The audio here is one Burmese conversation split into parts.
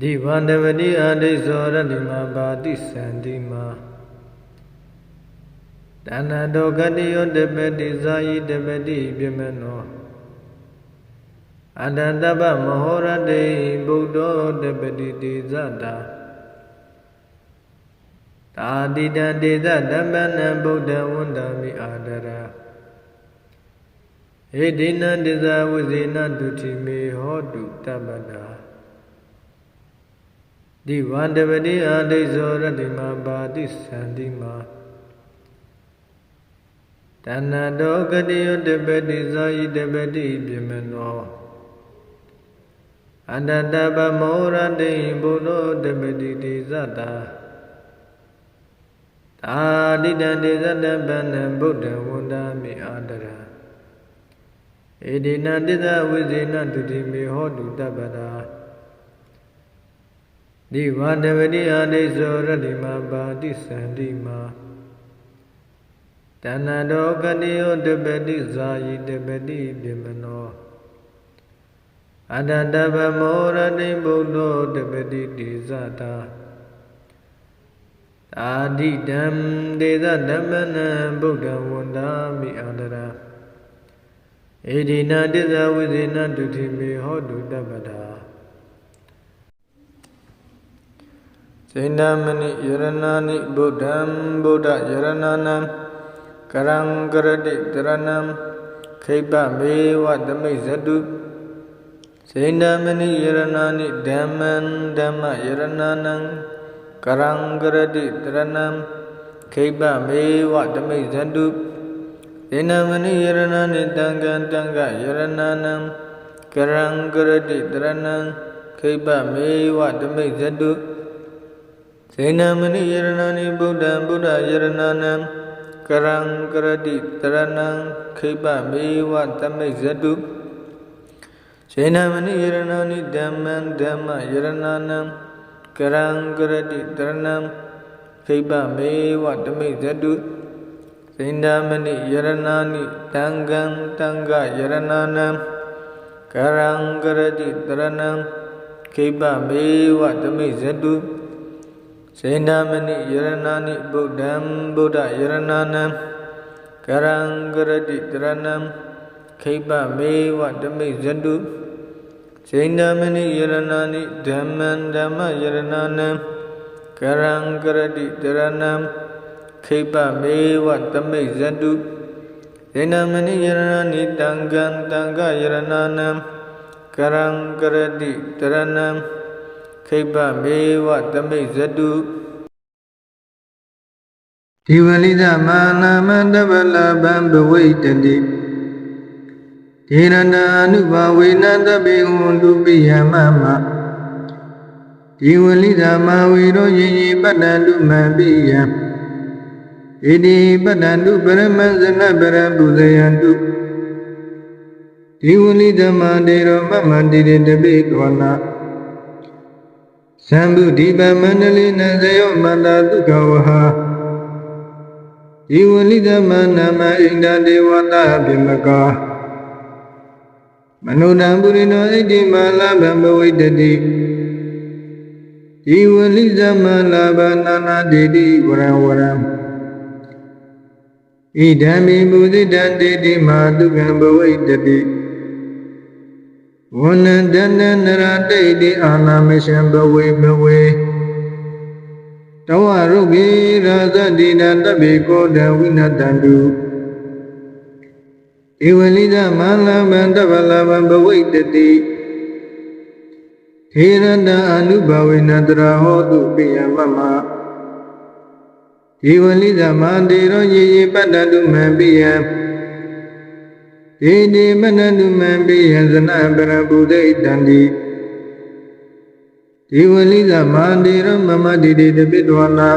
ဒီဝန္တဝတိအာဒိသောရတိမပါတိသန္တိမာတဏ္ဍတောကတိယောတပတိဇာယိတပတိပြမနောအတ္တတပ္ပမဟောရတေဗုဒ္ဓောတပတိတိဇတာတာတိတံတေဇဓမ္မနံဗုဒ္ဓဝန္တမိအာဒရာဟေဒိနံတေဇဝိဇေနတုတိမေဟောတုတပ္ပတာ ဒီဝန္တပတိအာဒိဇောရတိမပါတိသန္တိမာတဏ္ဍတောကတိယတပတိဇာယိတပတိပြမနောအတ္တတပမောရတိဘုဒ္ဓတပတိတိဇတာသာတိတံတေဇတပန္နဗုဒ္ဓဝန္တာမိအာတရာဧဒီနတိသဝိဇေနတုတိမေဟောတုတပ္ပတာ ဒီဝန္တဝတိအာဒိဇောရတိမပါတိသန္တိမာတဏ္ဍတောကတိယောတပတိဇာယိတပတိပြမနောအတ္တတဗမောရတိဗုဒ္ဓောတပတိတိဇတာအာဒိတံဒေသဓမ္မနံဗုဒ္ဓဝန္တာမိအာတရာဧဒီနာတိဇဝိဇေနတုတိမေဟောတုတပ္ပတာ ဇိန္ဒမဏိယရဏာနိဗုဒ္ဓံဗုဒ္ဓယရဏနံကရံကရတိတရဏံခိပမေဝသမိဇတုဇိန္ဒမဏိယရဏာနိဓမ္မံဓမ္မယရဏနံကရံကရတိတရဏံခိပမေဝသမိဇတုဇိန္ဒမဏိယရဏာနိတံကံတံကယရဏနံကရံကရတိတရဏံခိပမေဝသမိဇတု ဇေနမဏိယရဏာနိဗုဒ္ဓံဗုဒ္ဓယရဏနံကရံကရတိတရဏံခိပမေဝတမိတ်ဇတုဇေနမဏိယရဏာနိဓမ္မံဓမ္မယရဏနံကရံကရတိတရဏံခိပမေဝတမိတ်ဇတုဇေနမဏိယရဏာနိတံကံတံကယရဏနံကရံကရတိတရဏံခိပမေဝတမိတ်ဇတု စေနာမဏိယရဏာနိဗုဒ္ဓံဗုဒ္ဓယရဏနံကရံကရတိတရဏံခိပမေဝတမိဇတုစေနာမဏိယရဏာနိဓမ္မံဓမ္မယရဏနံကရံကရတိတရဏံခိပမေဝတမိဇတုစေနာမဏိယရဏာနိတံကံတံကယရဏနံကရံကရတိတရဏံ ခိပမေဝတမိတ်ဇတုဒီဝလိဒမာနာမတဗလဗံဘဝိတတိဒေရဏအနုဘဝေနတပိဟွန်တုပိယမမဒီဝလိဒမာဝေရောယင်ယပတ္တတုမပိယံဣတိပတ္တတုပရမဇနပရပုဇယံတုဒီဝလိဒမာဒေရောမမတိတေတပိတောနာ သံဗုဒိပမန္တလိနဇယောမန္တာဒုက္ခဝဟာဤဝလိသမနာမဣန္ဒဒေဝတာပြမကာမနုဏံပုရိနောဣတိမလာဘံဘဝိတတိဤဝလိသမလာဘနာနာဒေတိဝရံဝရံဣဒံမိမုဒိတံဒေတိမာဒုက္ခံဘဝိတတိ ဝနန္တနနရတိတ်တိအာနာမရှံဘဝေဘဝေတဝရုပ်ေရာဇတိနတပိကောတဝိနတန္တုဧဝလိသမန္လဗံတဗလဗံဘဝိတတိထေရတအနုဘဝေနတရာဟောတုပိယမမဧဝလိသမန္တေရောယေယေပတ္တတုမံပိယံ ဣတိမနတုမံပိယဇနပရပုဒိတံတိဒီဝလိသမန္တိရမမတိတိတပိတောနာ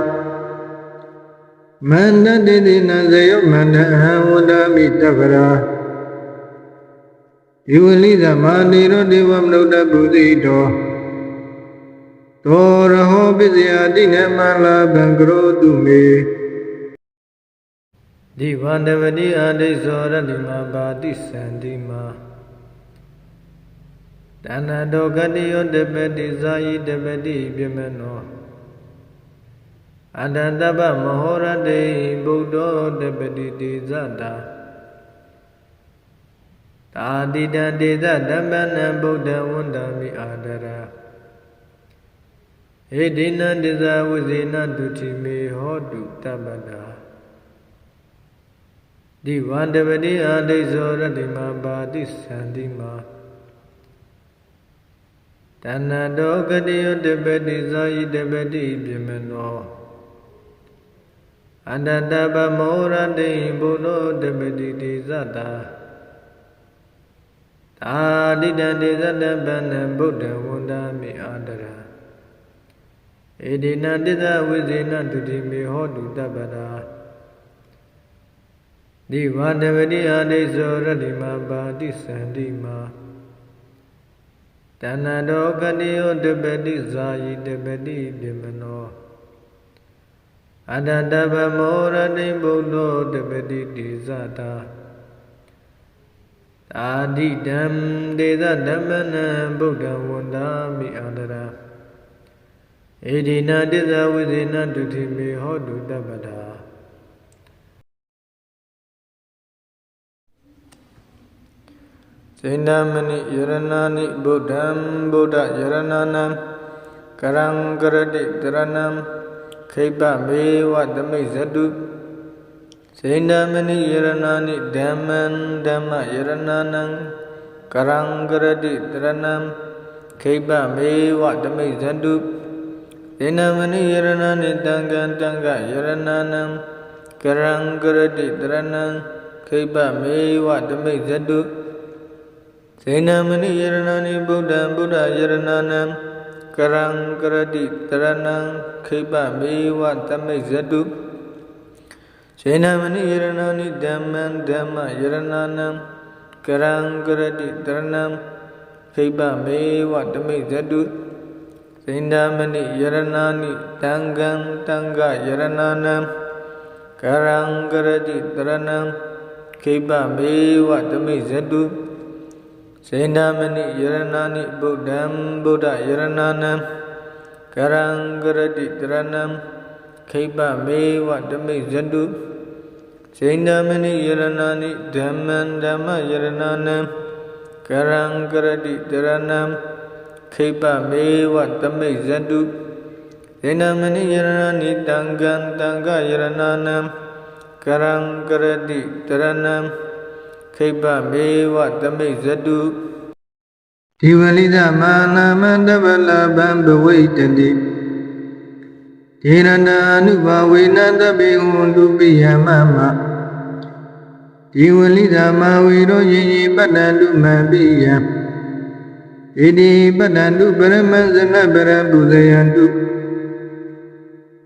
မန္တတိတိနဇယောမန္တအဟံဝဒမိတဗရာဒီဝလိသမန္တိရဒေဝမနုဿပုသိတောတောရဟောပစ္စယတိနမလာဘံကရောတုမေ ဒီဝန္တဝတိအဒိသောရတိမပါတိသန္တိမာတဏ္ဍတောကတိယောတပတိဇာယိတပတိပြမနောအတ္တတပ္ပမဟောရတေဗုဒ္ဓောတပတိတိဇတာတာတိတံတေဇဓမ္မနံဗုဒ္ဓဝန္တမိအာဒရာဟေတိနံတိဇဝိဇေနတုတိမေဟောတုတပ္ပတာ ဒီဝန္တပတိအာဒိဇောရတိမပါတိသန္တိမာတဏ္ဏတောကတိယတပတိဇာယိတပတိပြမနောအတ္တတပမောရတိဘုလောတပတိတိဇတာသာတိတံတေဇတပန္နဗုဒ္ဓဝန္တာမိအာတရာဧဒီနတိသဝိဇေနတုတိမေဟောတုတပ္ပရာ ဒီဝတ္တပတိအာဒိဇောရတိမပါတိသန္တိမာတဏ္ဍတောကတိယောတပတိဇာယိတပတိပြမနောအတ္တတဗမောရတိဗုဒ္ဓောတပတိတိဇတာသာဓိတံဒေသဓမ္မနံဗုဒ္ဓဝန္တာမိအန္တရာဧဒီနာတိဇဝိဇေနတုတိမေဟောတုတပ္ပတာ စေနမဏိယရဏာနိဗုဒ္ဓံဗုဒ္ဓယရဏနံကရံကရတိတရဏံခိပမေဝသမိဇတုစေနမဏိယရဏာနိဓမ္မံဓမ္မယရဏနံကရံကရတိတရဏံခိပမေဝသမိဇတုစေနမဏိယရဏာနိတံကံတံကယရဏနံကရံကရတိတရဏံခိပမေဝသမိဇတု စေနမဏိယရဏာနိဗုဒ္ဓံဗုဒ္ဓယရဏနံကရံကရတိတရဏံခိပမေဝသမိဇတုစေနမဏိယရဏာနိဓမ္မံဓမ္မယရဏနံကရံကရတိတရဏံခိပမေဝသမိဇတုစေနမဏိယရဏာနိတံကံတံကယရဏနံကရံကရတိတရဏံခိပမေဝသမိဇတု စေနာမဏိယရဏာနိဗုဒ္ဓံဗုဒ္ဓယရဏနံကရံကရတိတရဏံခိပမေဝဓမိဇတုစေနာမဏိယရဏာနိဓမ္မံဓမ္မယရဏနံကရံကရတိတရဏံခိပမေဝဓမိဇတုစေနာမဏိယရဏာနိတံကံတံကယရဏနံကရံကရတိတရဏံ ခိပမေဝတမိတ်ဇတုဒီဝလိသမနာမတဗလဗံဘဝိတတိဒေရဏအနုဘဝေနတပိဟွန်တုပိယမမဒီဝလိသမဝေရောယင်ယပတ္တန္တုမပိယံဣတိပတ္တန္တုပရမဇနပရပုဇယန္တု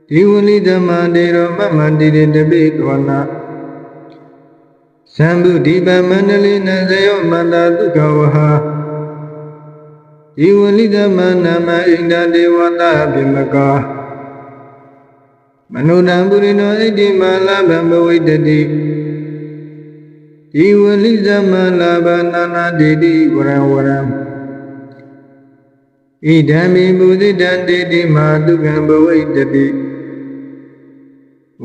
ဒီဝလိသမတေရောမမတိတေတပိတောနာ သံဗုဒိပမန္တလိနဇယောမန္တာဒုက္ခဝဟာဤဝလိသမနာမဣန္ဒဒေဝတာပြမကာမနုဏံပုရိနောဣတိမလာဘံဘဝိတတိဤဝလိသမလာဘနာနာဒေတိဝရံဝရံဣဒံမိပုသိတံဒေတိမာဒုက္ခံဘဝိတတိ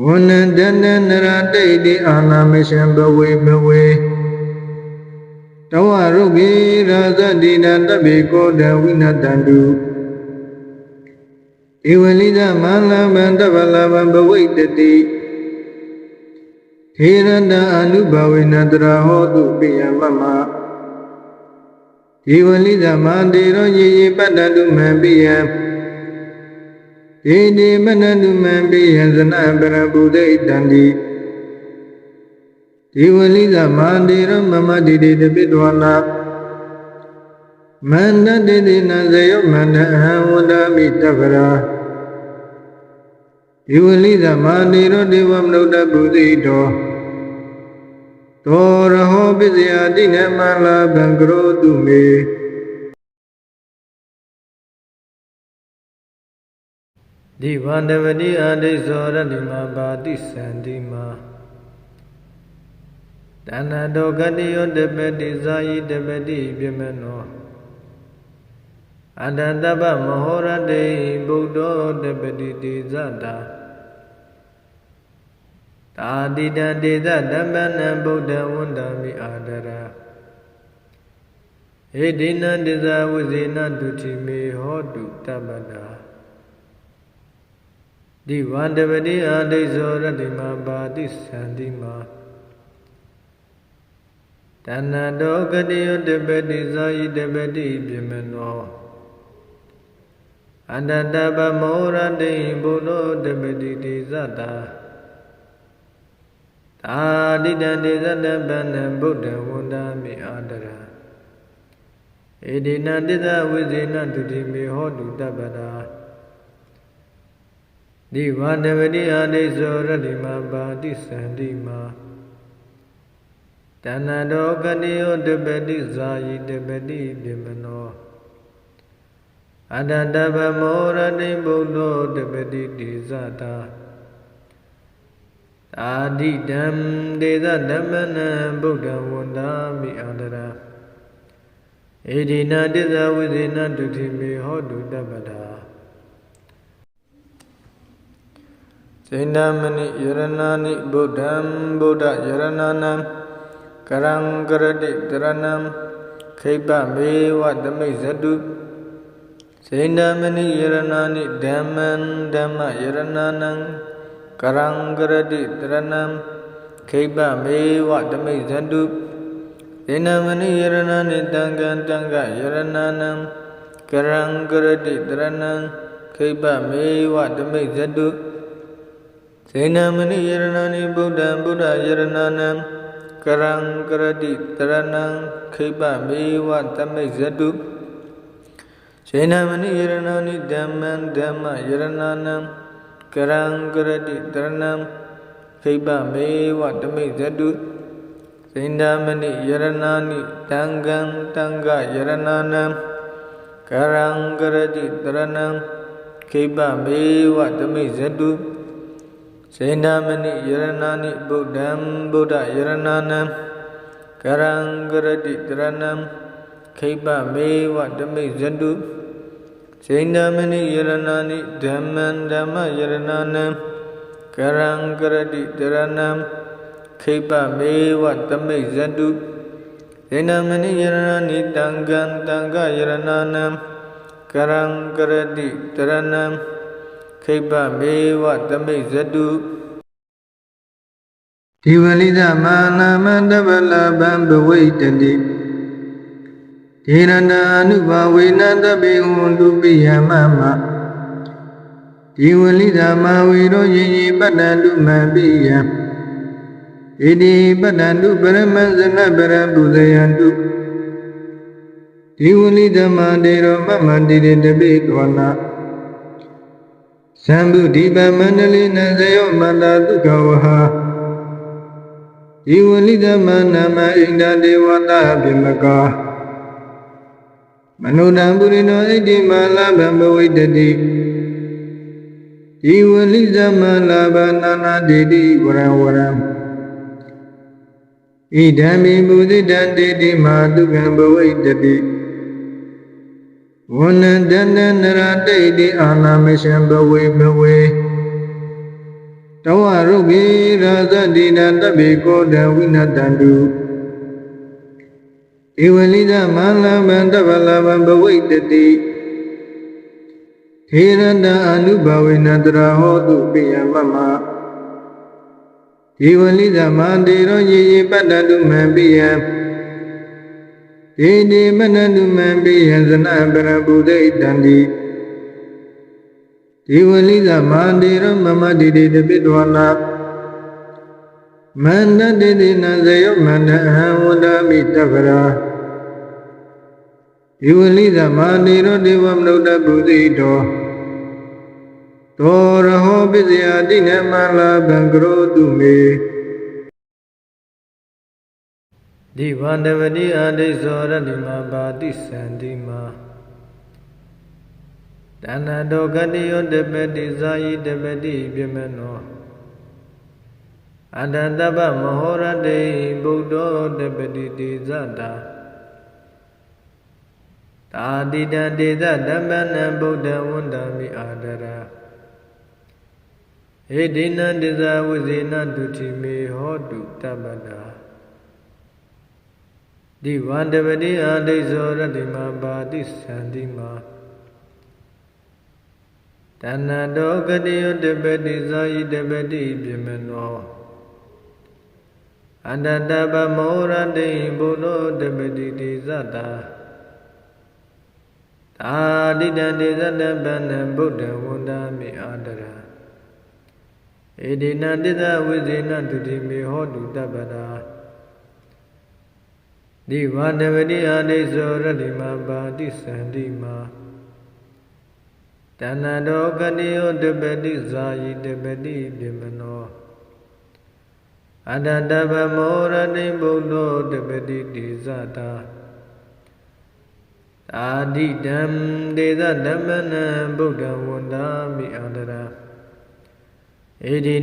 ဝနန္တနနရတိတ်တိအာနာမရှံဘဝေဘဝေတဝရုဂေရာဇတိနာတပိကောတဝိနတန္တုဧဝလိသမန္လဗံတဗလဗံဘဝိတတိထေရတအနုဘဝေနတရာဟောတုပိယမမဧဝလိသမန္တေရောယေယေပတ္တတုမံပိယံ ဧတိမနတုမံပိယဇနပရပုဒိတံတိဒီဝလိသမန္တိရမမတိတိတပိတဝနာမန္တတိတိနဇယောမန္တအဟံဝန္ဒမိတဗရာဒီဝလိသမန္တိရဒေဝမနုဿပုသိတောတောရဟောပစ္စယတိနမလာဘံကရောတုမေ ဒီဝန္တဝတိအဒိဇောရတိမပါတိသန္တိမာတဏ္ဍတောကတိယောတပတိဇာယိတပတိပြမနောအတတပ္ပမဟောရတေဗုဒ္ဓောတပတိတိဇတာတာတိတံတေဇဓမ္မနံဗုဒ္ဓဝန္တမိအာဒရာဟေဒိနံတေဇဝဇေနတုတိမေဟောတုတပ္ပတာ ဒီဝန္တပတိအာဒိဇောရတိမပါတိသန္တိမာတဏ္ဍတောကတိယတပတိဇာယိတပတိပြမနောအန္တတပမောရတိဘုလောတပတိတိဇတာသာတိတံတေဇတပန္နဗုဒ္ဓဝန္တာမိအာတရာဧဒီနတိသဝိဇေနတုတိမေဟောတုတပ္ပတာ ဒီဝန္တပတိအာဒိဇောရတိမပါတိသန္တိမာတဏ္ဍတောကတိယောတပတိဇာယိတပတိပြမနောအတ္တတဗမောရတိဗုဒ္ဓောတပတိတိဇတာအာတိတံဒေသဓမ္မနံဗုဒ္ဓဝန္တာမိအန္တရာဧဒီနာတစ္ဆဝိဇေနတုတိမေဟောတုတပ္ပတာ စေနမဏိယရဏာနိဗုဒ္ဓံဗုဒ္ဓယရဏာနံကရံကရတိတရဏံခိပမေဝသမိဇတုစေနမဏိယရဏာနိဓမ္မံဓမ္မယရဏာနံကရံကရတိတရဏံခိပမေဝသမိဇတုစေနမဏိယရဏာနိတံကံတံကယရဏာနံကရံကရတိတရဏံခိပမေဝသမိဇတု စေနမဏိယရဏာနိဗုဒ္ဓံဗုဒ္ဓယရဏာနံကရံကရတိတရဏံခိပမေဝသမိဇတုစေနမဏိယရဏာနိဓမ္မံဓမ္မယရဏာနံကရံကရတိတရဏံခိပမေဝသမိဇတုစေနမဏိယရဏာနိတံကံတံကယရဏာနံကရံကရတိတရဏံခိပမေဝသမိဇတု စေနာမဏိယရဏာနိဗုဒ္ဓံဗုဒ္ဓယရဏာနံကရံကရတိတရဏံခိပမေဝဓမိဇတုစေနာမဏိယရဏာနိဓမ္မံဓမ္မယရဏာနံကရံကရတိတရဏံခိပမေဝဓမိဇတုစေနာမဏိယရဏာနိတံကံတံကယရဏာနံကရံကရတိတရဏံ ခိပမေဝသမိဇတုဒီဝလိသမနာမတဗလဗံဘဝိတတိဒေရဏအနုဘဝေနတပိဟွန်တုပိယမမဒီဝလိသမဝေရောယင်ယပတ္တန္တုမပိယံဣတိပတ္တန္တုပရမဇနပရပုဇယံတုဒီဝလိသမတေရောမမတိတေတပိကောနာ သံဗုဒိပမန္တလိနဇယောမန္တသုခဝဟာဤဝလိသမနမဣန္ဒဒေဝတာပြမကာမနုတံပုရိနောဣတိမလာဘဘဝိတတိဤဝလိသမလာဘနာနာဒေတိဝရဝရံဣဓမ္မိမုဒိတံဒေတိမာတုကံဘဝိတတိ ဝနန္တနနရတိတိအာနာမရှံဘဝေဘဝေတဝရုပ်ေရာဇတိနာတပိကောတဝိနတန္တုဧဝလိသမလဗံတဗလဗံဘဝိတတိထေရတအနုဘဝေနတရာဟောတုပိယမမဧဝလိသမတေရောယေယေပတ္တတုမံပိယံ ဒေတိမနတုမံပိယဇနပရပုဒိတံတိဒီဝလိသမန္တိရမမတိတိတပိတဝနာမန္တတိတိနဇယောမန္တအဟံဝန္ဒမိတဗရာဒီဝလိသမန္တိရဒေဝမနုတပုသိတောသောရဟောပစ္စယတိနမလာဘံကရောတုမေ ဒီဝန္တဝတိအဒိဇောရတိမပါတိသန္တိမာတဏ္ဍတောကတိယောတပတိဇာယိတပတိပြမနောအတ္တတပ္ပမဟောရတိဗုဒ္ဓောတပတိတိဇတာတတာတိတံဒေသဓမ္မနံဗုဒ္ဓဝန္တမိအာဒရာဧဒိနံဒေသဝိဇေနတုတိမေဟောတုတပ္ပတာ ဒီဝန္တပတိအာဒိဇောရတိမပါတိသန္တိမာတဏ္ဏတောကတိယတပတိဇာယိတပတိပြမနောအန္တတပမောရတိဘုလောတပတိတိဇတာသာတိတံဒေသတပန္နဗုဒ္ဓဝန္တာမိအာဒရာဧဒီနတိသဝိဇေနတုတိမေဟောတုတပ္ပတာ ဒီဝန္တဝတိအာဒိဇောရတိမပါတိသန္တိမာတဏ္ဏတောကတိယောတပတိဇာယိတပတိပြမနောအတ္တတပမောရတိဘုဒ္ဓောတပတိတိဇတာအာဒိတံဒေသဓမ္မနံဗုဒ္ဓဝန္တာမိအန္တရာဧဒီ